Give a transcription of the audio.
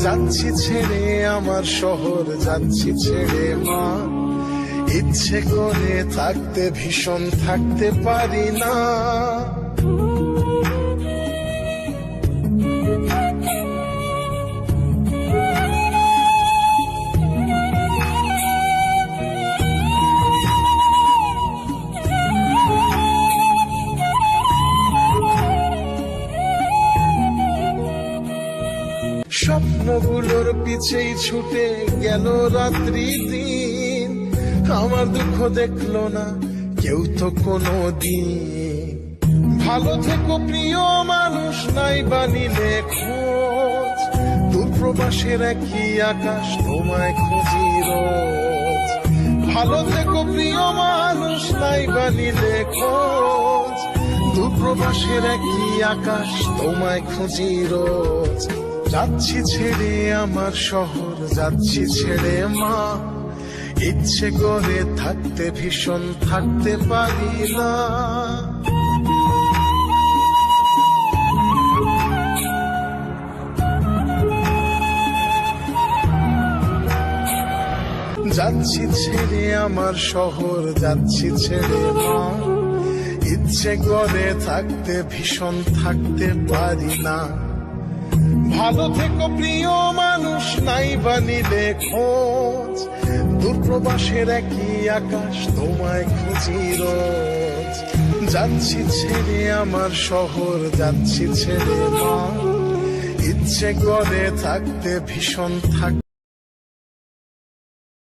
যাচ্ছি ছেড়ে আমার শহর যাচ্ছি ছেড়ে মা। ইচ্ছে করে থাকতে ভীষণ থাকতে পারি না। স্বপ্নগুলোর পিছেই ছুটে গেল রাত্রি দিন। আমার দুঃখ দেখল না, কেউ তো কোনো দিন ভালো থেকো প্রিয় মানুষ, নাই বানিলে খোঁজ। দূরপ্রবাসের একই আকাশ, তোমায় খুঁজি রোজ। ভালো থেকো প্রিয় মানুষ, নাই বানিলে খোঁজ। দূরপ্রবাসের একই আকাশ, তোমায় খুঁজি রোজ। যাচ্ছি ছেড়ে আমার শহর, যাচ্ছি ছেড়ে মা। ইচ্ছে করে থাকতে ভীষণ থাকতে পারি না যাচ্ছি ছেড়ে আমার শহর, যাচ্ছি ছেড়ে মা। ইচ্ছে করে থাকতে ভীষণ থাকতে পারি না ভালো থেকো প্রিয় মানুষ, নাই বানিলে খোঁজ দূরপ্রবাসের একই আকাশ, তোমায় খুঁজি রোজ। যাচ্ছি ছেড়ে আমার শহর, যাচ্ছি ছেড়ে মা। ইচ্ছে করে থাকতে ভীষণ থাক